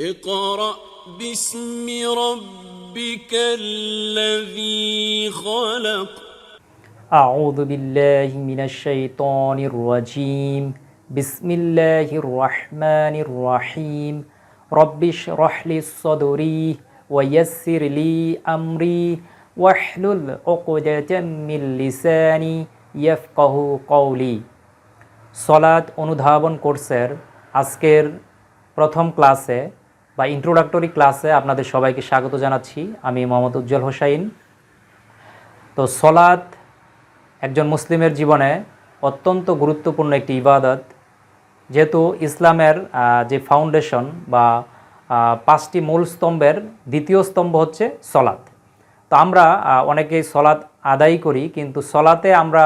اقرأ باسم ربك الذي خلق أعوذ بالله من الشيطان الرجيم بسم الله الرحمن الرحيم رب اشرح لي صدري ويسر لي أمري واحلل عقدة من لساني يفقه قولي সলাদ অনুধাবন কোর্সের আজকের প্রথম ক্লাসে বা ইন্ট্রোডাক্টরি ক্লাসে আপনাদের সবাইকে স্বাগত জানাচ্ছি। আমি মোহাম্মদ উজ্জ্বল হোসাইন। তো সলাদ একজন মুসলিমের জীবনে অত্যন্ত গুরুত্বপূর্ণ একটি ইবাদত। যেহেতু ইসলামের যে ফাউন্ডেশন বা পাঁচটি মূল স্তম্ভের দ্বিতীয় স্তম্ভ হচ্ছে সলাৎ। তো আমরা অনেকেই সলাৎ আদায় করি, কিন্তু সলাতে আমরা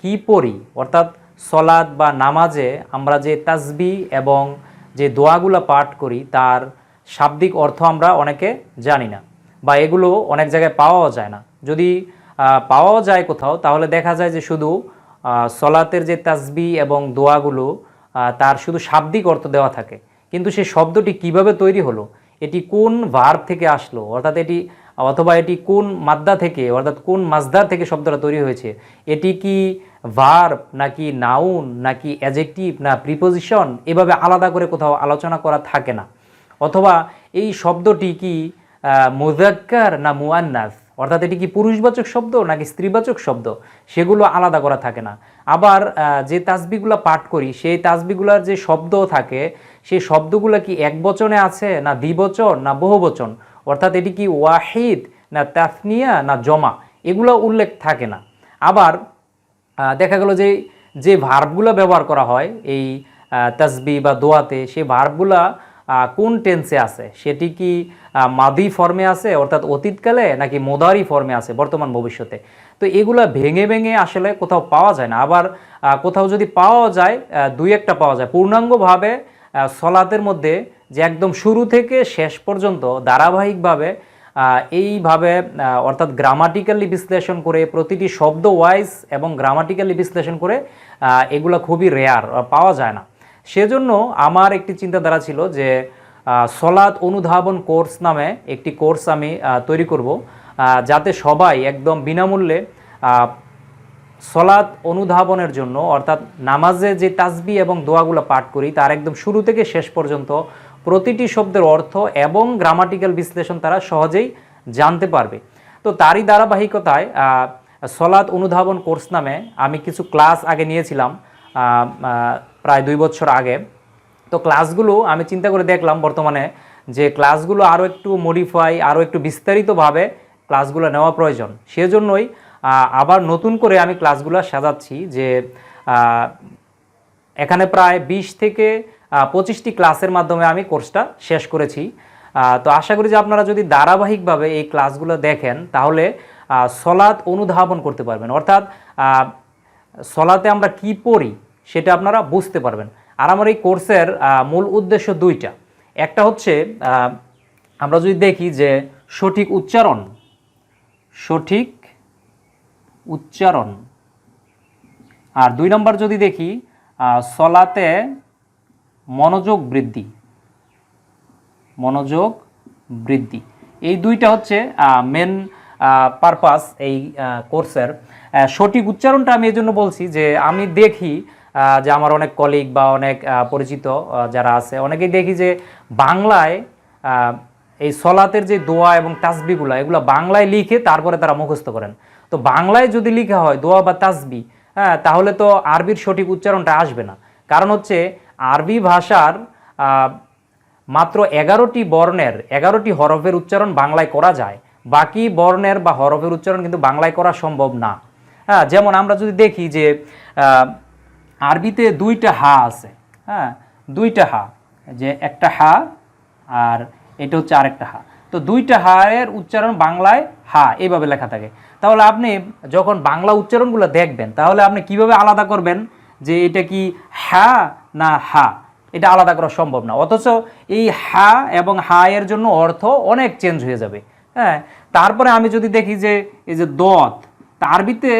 কি পড়ি? অর্থাৎ সলাৎ বা নামাজে আমরা যে তাজবি এবং যে দোয়াগুলো পাঠ করি, তার শাব্দিক অর্থ আমরা অনেকে জানি না, বা এগুলো অনেক জায়গায় পাওয়াও যায় না। যদি পাওয়াও যায় কোথাও, তাহলে দেখা যায় যে শুধু সলাতের যে তাসবি এবং দোয়াগুলো তার শুধু শাব্দিক অর্থ দেওয়া থাকে। কিন্তু সেই শব্দটি কীভাবে তৈরি হলো, এটি কোন ভার্ব থেকে আসলো, অর্থাৎ এটি, অথবা এটি কোন মাদ্দা থেকে, অর্থাৎ কোন মাজদার থেকে শব্দটা তৈরি হয়েছে, এটি কি ভার্ব, নাকি নাউন, নাকি অ্যাজেক্টিভ, না প্রিপোজিশন, এভাবে আলাদা করে কোথাও আলোচনা করা থাকে না। অথবা এই শব্দটি কি মোজাক্কার না মুয়ান্নাস অর্থাৎ এটি কি পুরুষবাচক শব্দ নাকি স্ত্রীবাচক শব্দ? সেগুলো আলাদা করা থাকে না। আবার যে তাসবিগুলো পাঠ করি, সেই তাসবিগুলোর যে শব্দ থাকে, সেই শব্দগুলো কি এক বচনে আছে না দ্বিবচন না বহুবচন? অর্থাৎ এটি কি ওয়াহিদ না তাসনিয়া না জমা? এগুলো উল্লেখ থাকে না। আবার দেখা গেল যে যে ভার্বগুলো ব্যবহার করা হয়, এই তাসবি বা দোয়াতে সেই ভার্বগুলা কোন টেন্সে আছে? সেটি কি মাদি ফর্মে আছে, অর্থাৎ অতীতকালে, নাকি মোদারি ফর্মে আছে, বর্তমান ভবিষ্যতে? তো এগুলা ভেঙে ভেঙে আসলে কোথাও পাওয়া যায় না। আবার কোথাও যদি পাওয়া যায় দুই একটা পাওয়া যায়। পূর্ণাঙ্গভাবে সলাতের মধ্যে যে একদম শুরু থেকে শেষ পর্যন্ত ধারাবাহিকভাবে এইভাবে অর্থাৎ গ্রামাটিক্যালি বিশ্লেষণ করে, প্রতিটি শব্দ ওয়াইজ এবং গ্রামাটিক্যালি বিশ্লেষণ করে এগুলো খুবই রেয়ার পাওয়া যায় না। সেজন্য আমার একটি চিন্তাধারা ছিল যে সলাদ অনুধাবন কোর্স নামে একটি কোর্স আমি তৈরি করব যাতে সবাই একদম বিনামূল্যে সলাদ অনুধাবনের জন্য, অর্থাৎ নামাজে যে তাসবি এবং দোয়াগুলো পাঠ করি, তার একদম শুরু থেকে শেষ পর্যন্ত প্রতিটি শব্দের অর্থ এবং গ্রামাটিক্যাল বিশ্লেষণ তারা সহজেই জানতে পারবে। তো তারই ধারাবাহিকতায় সলাদ অনুধাবন কোর্স নামে আমি কিছু ক্লাস আগে নিয়েছিলাম। প্রায় দুই বছর আগে। তো ক্লাসগুলো আমি চিন্তা করে দেখলাম বর্তমানে যে ক্লাসগুলো আরও একটু মডিফাই আরও একটু বিস্তারিতভাবে ক্লাসগুলো নেওয়া প্রয়োজন। সেজন্যই আবার নতুন করে আমি ক্লাসগুলো সাজাচ্ছি যে এখানে প্রায় বিশ থেকে পঁচিশটি ক্লাসের মাধ্যমে আমি কোর্সটা শেষ করেছি। তো আশা করি যে আপনারা যদি ধারাবাহিকভাবে এই ক্লাসগুলো দেখেন, তাহলে সলাৎ অনুধাবন করতে পারবেন। অর্থাৎ সলাতে আমরা কি পড়ি সেটা আপনারা বুঝতে পারবেন। আর আমার এই কোর্সের মূল উদ্দেশ্য দুইটা। একটা হচ্ছে আমরা যদি দেখি যে সঠিক উচ্চারণ সঠিক উচ্চারণ। আর দুই নম্বর যদি দেখি সলাতে মনোযোগ বৃদ্ধি। মনোযোগ বৃদ্ধি। এই দুইটা হচ্ছে মেন পারপাস এই কোর্সের সঠিক উচ্চারণটা আমি এই জন্য বলছি যে আমি দেখি যে আমার অনেক কলিগ বা অনেক পরিচিত যারা আছে, অনেকেই দেখি যে বাংলায় এই সলাতের যে দোয়া এবং তাসবিগুলো এগুলো বাংলায় লিখে তারপরে তারা মুখস্থ করেন। তো বাংলায় যদি লেখা হয় দোয়া বা তাসবি হ্যাঁ তাহলে তো আরবির সঠিক উচ্চারণটা আসবে না। কারণ হচ্ছে আরবি ভাষার মাত্র এগারোটি বর্ণের, এগারোটি হরফের উচ্চারণ বাংলায় করা যায়। বাকি বর্ণের বা হরফের উচ্চারণ কিন্তু বাংলায় করা সম্ভব না। হ্যাঁ যেমন আমরা যদি দেখি যে আরবিতে দুইটা হা আছে। হ্যাঁ দুইটা হা, যে একটা হা আর এটা হচ্ছে আরেকটা হা। তো দুইটা হায়ের উচ্চারণ বাংলায় হা এইভাবে লেখা থাকে। তাহলে আপনি যখন বাংলা উচ্চারণগুলো দেখবেন, তাহলে আপনি কীভাবে আলাদা করবেন যে এটা কি হা না হা? এটা আলাদা করা সম্ভব না। অথচ এই হা এবং হা এর জন্য অর্থ অনেক চেঞ্জ হয়ে যাবে। হ্যাঁ তারপরে আমি যদি দেখি যে এই যে দত তা আরবিতে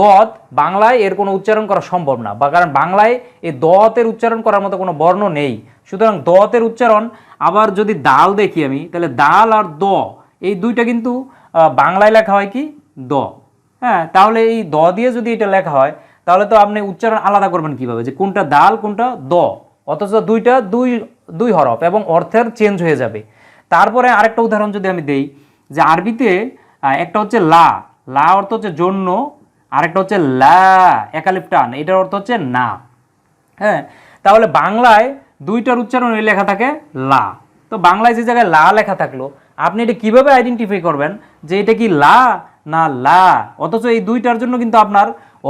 দত বাংলায় এর কোনো উচ্চারণ করা সম্ভব না, বা কারণ বাংলায় এই দতের উচ্চারণ করার মতো কোনো বর্ণ নেই। সুতরাং দতের উচ্চারণ, আবার যদি দাল দেখি আমি, তাহলে দাল আর দ, এই দুইটা কিন্তু বাংলায় লেখা হয় কি? দ। হ্যাঁ তাহলে এই দ দিয়ে যদি এটা লেখা হয়, তাহলে তো আপনি উচ্চারণ আলাদা করবেন কীভাবে? যে কোনটা দাল, কোনটা দ, অথচ দুইটা দুই দুই হরফ এবং অর্থের চেঞ্জ হয়ে যাবে। তারপরে আরেকটা উদাহরণ যদি আমি দেই যে আরবিতে একটা হচ্ছে লা লা অর্থ হচ্ছে জন্য আরেকটা হচ্ছে লা একালিপ টান এটার অর্থ হচ্ছে না। হ্যাঁ তাহলে বাংলায় দুইটার উচ্চারণ লেখা থাকে লা। তো বাংলায় যে জায়গায় লা লেখা থাকল আপনি এটা কীভাবে আইডেন্টিফাই করবেন যে এটা কি লা না লা? অথচ এই দুইটার জন্য কিন্তু আপনার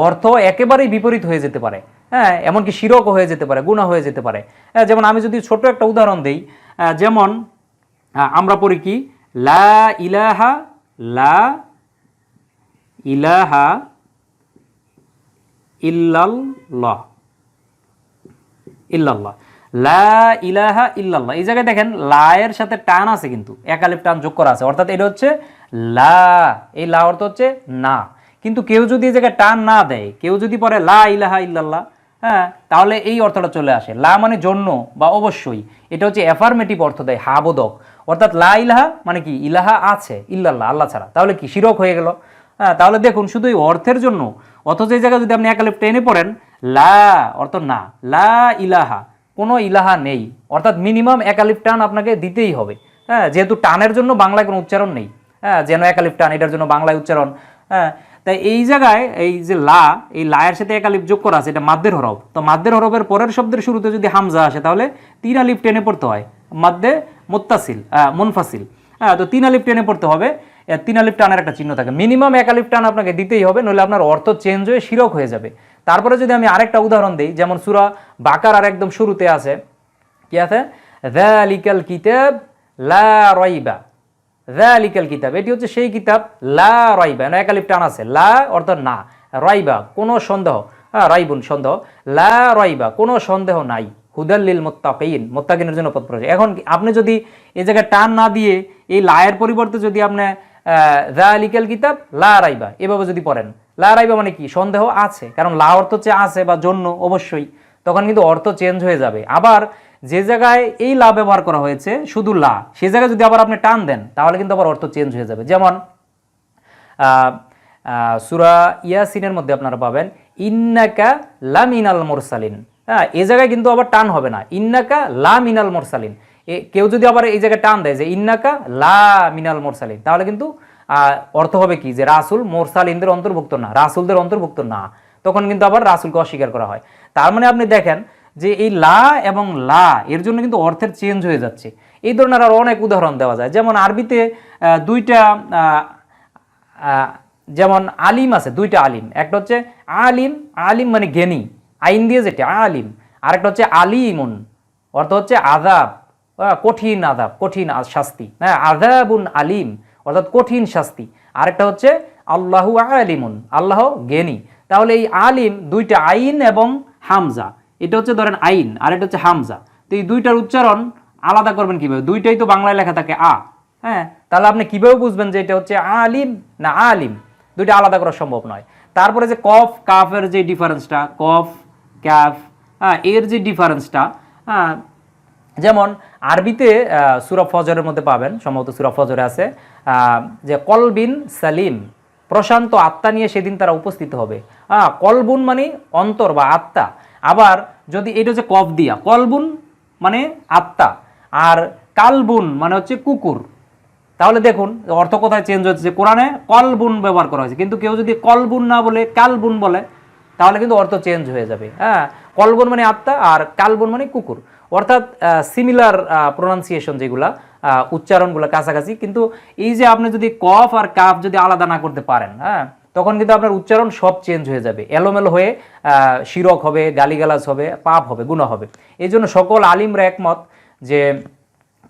অর্থ একেবারেই বিপরীত হয়ে যেতে পারে। হ্যাঁ এমনকি শিরকও হয়ে যেতে পারে গুণা হয়ে যেতে পারে। হ্যাঁ, যেমন আমি যদি ছোট একটা উদাহরণ দিই যেমন আমরা পড়ি কি? লা ইলাহা লা ইলাহা ইল্লাল্লাহ। ইল্লাল্লাহ। লা ইলাহা ইল্লাল্লাহ। এই জায়গায় দেখেন, লায়ের সাথে টান আছে কিন্তু। একালিপ টান যোগ করা আছে। অর্থাৎ এটা হচ্ছে লা। এই লা অর্থ হচ্ছে না। কিন্তু কেউ যদি এই জায়গায় টান না দেয়, কেউ যদি পরে লা ইলাহা ইল্লাল্লাহ হ্যাঁ তাহলে এই অর্থটা চলে আসে। লা মানে জন্য বা অবশ্যই। এটা হচ্ছে অ্যাফার্মেটিভ অর্থ দেয় হাবোদক অর্থাৎ লা ইলাহা মানে কি? ইলাহা আছে, ইল্লাল্লাহ, আল্লাহ ছাড়া। তাহলে কি? শিরক হয়ে গেল। হ্যাঁ তাহলে দেখুন, শুধু এই অর্থের জন্য, অথচ এই জায়গায় যদি আপনি একালিপ টেনে পড়েন, লা অর্থ না, লা ইলাহা, কোনো ইলাহা নেই। অর্থাৎ মিনিমাম একালিপ টান আপনাকে দিতেই হবে। হ্যাঁ যেহেতু টানের জন্য বাংলায় কোনো উচ্চারণ নেই। হ্যাঁ যেন একালিপ টান, এটার জন্য বাংলায় উচ্চারণ। হ্যাঁ তাই এই জায়গায় এই যে লা, এই লায়ের সাথে একালিপ যোগ করা আছে, এটা মাদ্দের হরফ। তো মাদ্দের হরফের পরের শব্দের শুরুতে যদি হামজা আসে, তাহলে তিন আলিপ টেনে পড়তে হয়। মাদ্দে মোত্তাসিল মুনফাসিল। হ্যাঁ তো তিন আলিপ টেনে পড়তে হবে। তিন আলিপ টানের একটা চিহ্ন থাকে। মিনিমাম এক আলিপ টান আপনাকে দিতেই হবে, নইলে আপনার অর্থ চেঞ্জ হয়ে শিরক হয়ে যাবে। তারপরে যদি আমি আরেকটা উদাহরণ দিই, যেমন সুরা বাকার আর একদম শুরুতে আছে, কি আছে? দ্যালিকাল কিতাব লা রইবা। দ্যালিকাল কিতাব এটি হচ্ছে সেই কিতাব, লা রাইবা। না একালিপ টান আছে। লা অর্থাৎ না। রাইবা, কোনো সন্দেহ। হ্যাঁ রাইবুন, সন্দেহ। লা রাইবা, কোনো সন্দেহ নাই। হুদাল্লিল মোত্তাকিন। মোত্তাকিনের জন্য পথ প্রদর্শক। এখন আপনি যদি এই জায়গায় টান না দিয়ে এই লায়ের পরিবর্তে যদি আপনি দ্যালিকাল কিতাব লা রাইবা, এভাবে যদি পড়েন। লা রাইবা মানে কি? সন্দেহ আছে। কারণ লা অর্থ হচ্ছে আছে বা জন্য, অবশ্যই। তখন কিন্তু অর্থ চেঞ্জ হয়ে যাবে। আবার যে জায়গায় এই লা ব্যবহার করা হয়েছে, শুধু লা, সে জায়গায় যদি আবার আপনি টান দেন, তাহলে কিন্তু আবার অর্থ চেঞ্জ হয়ে যাবে। যেমন সুরা ইয়াসিনের মধ্যে আপনারা পাবেন, ইন্নাকা লামিনাল মোরসালিন। হ্যাঁ এই জায়গায় কিন্তু আবার টান হবে না। ইন্নাকা লা মিনাল মোরসালিন। এ, কেউ যদি আবার এই জায়গায় টান দেয় যে ইন্নাকা লা মিনাল মোরসালিন, তাহলে কিন্তু অর্থ হবে কি? যে রাসুল মোরসালিনদের অন্তর্ভুক্ত না, রাসুলদের অন্তর্ভুক্ত না। তখন কিন্তু আবার রাসুলকে অস্বীকার করা হয়। তার মানে আপনি দেখেন যে এই লা এবং লা, এর জন্য কিন্তু অর্থের চেঞ্জ হয়ে যাচ্ছে। এই ধরনের আর অনেক উদাহরণ দেওয়া যায়। যেমন আরবিতে দুইটা যেমন আলিম আছে, দুইটা আলিম। একটা হচ্ছে আলিম আলিম মানে জ্ঞানী। আইন দিয়ে যেটা, আলিম। আরেকটা হচ্ছে আলিমুন। অর্থ হচ্ছে আদাব কঠিন আদাব কঠিন শাস্তি। হ্যাঁ আদাবুন আলিম, অর্থাৎ কঠিন শাস্তি। আরেকটা হচ্ছে আল্লাহু আলিমুন, আল্লাহ জ্ঞানী। তাহলে এই আলিম দুইটা আইন এবং হামজা। এটা হচ্ছে ধরেন আইন আর এটা হচ্ছে হামজা। তো এই দুইটার উচ্চারণ আলাদা করবেন কীভাবে? দুইটাই তো বাংলায় লেখা থাকে আ। হ্যাঁ? তাহলে আপনি কীভাবে বুঝবেন যে এটা হচ্ছে আলিম না আলিম? দুইটা আলাদা করা সম্ভব নয়। তারপরে যে কফ কাফের যে ডিফারেন্সটা কফ ক্যাফ হ্যাঁ এর যে ডিফারেন্সটা হ্যাঁ যেমন আরবিতে আহ, সূরা ফজরের মধ্যে পাবেন সম্ভবত সূরা ফজরে আছে যে কলবিন সালিম প্রশান্ত আত্মা নিয়ে সেদিন তারা উপস্থিত হবে। হ্যাঁ কলবুন মানে অন্তর বা আত্মা। আবার যদি এটা হচ্ছে কফ দিয়া, কলবুন মানে আত্মা আর কালবুন মানে হচ্ছে কুকুর। তাহলে দেখুন, অর্থ কোথায় চেঞ্জ হচ্ছে? যে কোরআনে কলবুন ব্যবহার করা হয়েছে। কিন্তু কেউ যদি কলবুন না বলে, কালবুন বলে, তাহলে কিন্তু অর্থ চেঞ্জ হয়ে যাবে। হ্যাঁ কলবুন মানে আত্মা আর কালবুন মানে কুকুর। অর্থাৎ সিমিলার প্রোনাউন্সিয়েশন যেগুলা উচ্চারণগুলো কাছাকাছি। কিন্তু এই যে আপনি যদি কফ আর কাফ যদি আলাদা না করতে পারেন হ্যাঁ তখন কিন্তু আপনার উচ্চারণ সব চেঞ্জ হয়ে যাবে। এলোমেলো হয়ে শিরক হবে, গালিগালাজ হবে, পাপ হবে গুণা হবে। এই জন্য সকল আলিমরা একমত যে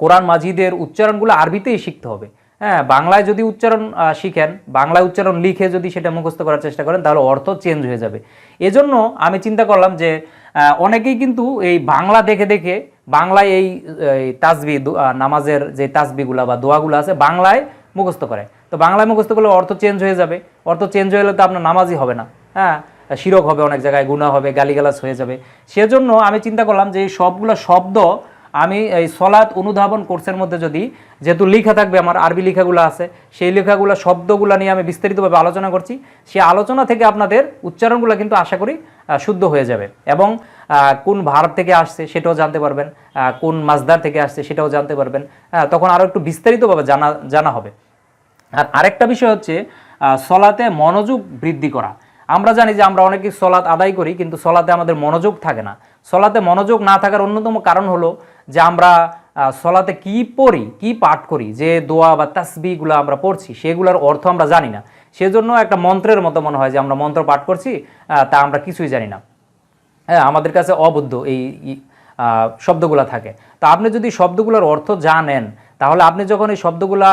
কোরআন মাজিদের উচ্চারণগুলো আরবিতেই শিখতে হবে। হ্যাঁ বাংলায় যদি উচ্চারণ শিখেন, বাংলায় উচ্চারণ লিখে যদি সেটা মুখস্থ করার চেষ্টা করেন, তাহলে অর্থ চেঞ্জ হয়ে যাবে। এজন্য আমি চিন্তা করলাম যে অনেকেই কিন্তু এই বাংলা দেখে দেখে বাংলায় এই তাসবি নামাজের যে তাসবিগুলা বা দোয়াগুলো আছে, বাংলায় মুখস্থ করে তো বাংলায় মুখস্থ করলে অর্থ চেঞ্জ হয়ে যাবে। অর্থ চেঞ্জ হয়ে গেলে তো আপনার নামাজই হবে না হ্যাঁ? শিরক হবে অনেক জায়গায় গুণা হবে, গালিগালাজ হয়ে যাবে। সেজন্য আমি চিন্তা করলাম যে সবগুলো শব্দ আমি এই সলাৎ অনুধাবন কোর্সের মধ্যে যদি যেহেতু লেখা থাকবে আমার আরবি লেখাগুলো আছে, সেই লেখাগুলো শব্দগুলো নিয়ে আমি বিস্তারিতভাবে আলোচনা করছি। সেই আলোচনা থেকে আপনাদের উচ্চারণগুলো কিন্তু আশা করি শুদ্ধ হয়ে যাবে এবং কোন ভারত থেকে আসছে সেটাও জানতে পারবেন কোন মাজদার থেকে আসছে সেটাও জানতে পারবেন তখন আরও একটু বিস্তারিতভাবে জানা জানা হবে। আর আরেকটা বিষয় হচ্ছে সলাতে মনোযোগ বৃদ্ধি করা। আমরা জানি যে আমরা অনেকে সলাৎ আদায় করি, কিন্তু সলাতে আমাদের মনোযোগ থাকে না। সলাতে মনোযোগ না থাকার অন্যতম কারণ হলো যে আমরা সলাতে কি পড়ি, কি পাঠ করি, যে দোয়া বা তাসবিগুলো আমরা পড়ছি, সেগুলোর অর্থ আমরা জানি না। সেজন্য একটা মন্ত্রের মতো মনে হয় যে আমরা মন্ত্র পাঠ করছি তা আমরা কিছুই জানি না। হ্যাঁ আমাদের কাছে অবুদ্ধ এই শব্দগুলো থাকে। তো আপনি যদি শব্দগুলোর অর্থ জানেন, তাহলে আপনি যখন এই শব্দগুলা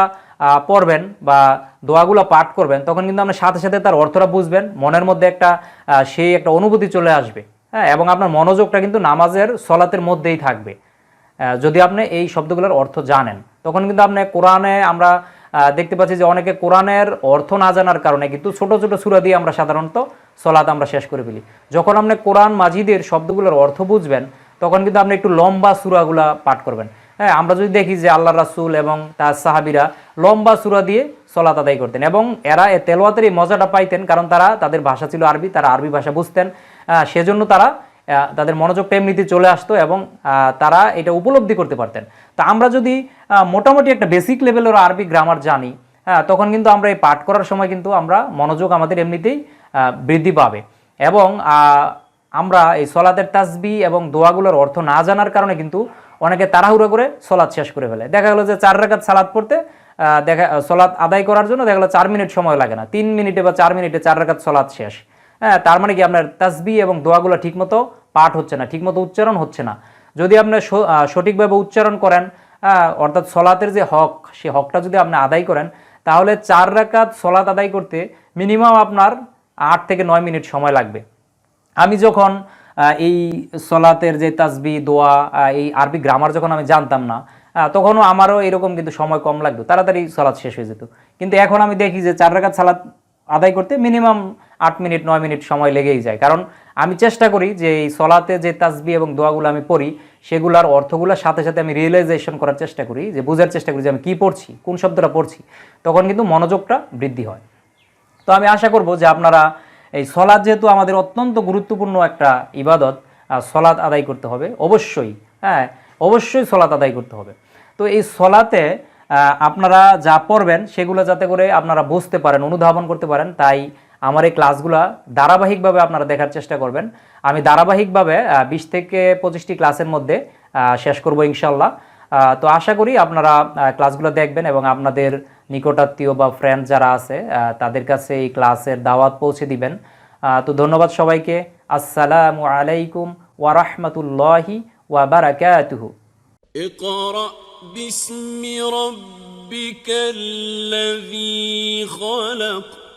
পড়বেন বা দোয়াগুলো পাঠ করবেন, তখন কিন্তু আপনার সাথে সাথে তার অর্থটা বুঝবেন, মনের মধ্যে একটা সেই একটা অনুভূতি চলে আসবে হ্যাঁ এবং আপনার মনোযোগটা কিন্তু নামাজের সলাতের মধ্যেই থাকবে। যদি আপনি এই শব্দগুলোর অর্থ জানেন, তখন কিন্তু আপনি কোরআনে আমরা দেখতে পাচ্ছি যে অনেকে কোরআনের অর্থ না জানার কারণে কিন্তু ছোট ছোট সুরা দিয়ে আমরা সাধারণত সলাত আমরা শেষ করে ফেলি। যখন আপনি কোরআন মাজিদের শব্দগুলোর অর্থ বুঝবেন, তখন কিন্তু আপনি একটু লম্বা সুরাগুলা পাঠ করবেন। হ্যাঁ আমরা যদি দেখি যে আল্লাহ রাসুল এবং তার সাহাবিরা লম্বা সুরা দিয়ে সলাত আদায় করতেন এবং এরা এ তেলোয়াতের এই মজাটা পাইতেন, কারণ তারা তাদের ভাষা ছিল আরবি, তারা আরবি ভাষা বুঝতেন। সেজন্য তারা তাদের মনোযোগটা এমনিতে চলে আসতো এবং তারা এটা উপলব্ধি করতে পারতেন। তা আমরা যদি মোটামুটি একটা বেসিক লেভেলের আরবি গ্রামার জানি হ্যাঁ তখন কিন্তু আমরা এই পাঠ করার সময় কিন্তু আমরা মনোযোগ আমাদের এমনিতেই বৃদ্ধি পাবে। এবং আমরা এই সলাতের তাসবি এবং দোয়াগুলোর অর্থ না জানার কারণে কিন্তু অনেকে তাড়াহুড়ো করে সলাৎ শেষ করে ফেলে। দেখা গেলো যে চার রাকাত সালাদ পড়তে দেখা সলাৎ আদায় করার জন্য দেখা গেলো চার মিনিট সময় লাগে না। তিন মিনিটে বা চার মিনিটে চার রাকাত সলাৎ শেষ। হ্যাঁ তার মানে কি আপনার তাসবি এবং দোয়াগুলো ঠিকমতো পাঠ হচ্ছে না, ঠিকমতো উচ্চারণ হচ্ছে না। যদি আপনি সঠিকভাবে উচ্চারণ করেন অর্থাৎ সলাতের যে হক সেই হকটা যদি আপনি আদায় করেন, তাহলে চার রাকাত সলাত আদায় করতে মিনিমাম আপনার আট থেকে নয় মিনিট সময় লাগবে। আমি যখন এই সলাতের যে তাসবি দোয়া এই আরবি গ্রামার যখন আমি জানতাম না তখনও আমারও এরকম কিন্তু সময় কম লাগতো। তাড়াতাড়ি সলাৎ শেষ হয়ে যেত। কিন্তু এখন আমি দেখি যে চার রাকাত সালাত আদায় করতে মিনিমাম আট মিনিট, নয় মিনিট সময় লেগেই যায়। কারণ আমি চেষ্টা করি যে এই সলাতে যে তাসবি এবং দোয়াগুলো আমি পড়ি, সেগুলোর অর্থগুলোর সাথে সাথে আমি রিয়েলাইজেশন করার চেষ্টা করি, যে বোঝার চেষ্টা করি যে আমি কী পড়ছি, কোন শব্দটা পড়ছি। তখন কিন্তু মনোযোগটা বৃদ্ধি হয়। তো আমি আশা করব যে আপনারা এই সলাদ যেহেতু আমাদের অত্যন্ত গুরুত্বপূর্ণ একটা ইবাদত সলাদ আদায় করতে হবে, অবশ্যই। হ্যাঁ অবশ্যই সলাত আদায় করতে হবে। তো এই সলাতে আপনারা যা পড়বেন সেগুলো যাতে করে আপনারা বুঝতে পারেন, অনুধাবন করতে পারেন, তাই আমার এই ক্লাসগুলা ধারাবাহিকভাবে আপনারা দেখার চেষ্টা করবেন। আমি ধারাবাহিকভাবে বিশ থেকে পঁচিশটি ক্লাসের মধ্যে শেষ করব ইনশাল্লাহ তো আশা করি আপনারা ক্লাসগুলো দেখবেন এবং আপনাদের নিকটাত্মীয় বা ফ্রেন্ড যারা আছে তাদের কাছে এই ক্লাসের দাওয়াত পৌঁছে দিবেন। তো ধন্যবাদ সবাইকে। আসসালামু আলাইকুম ওয়া وبركاته. اقرأ باسم ربك الذي خلق.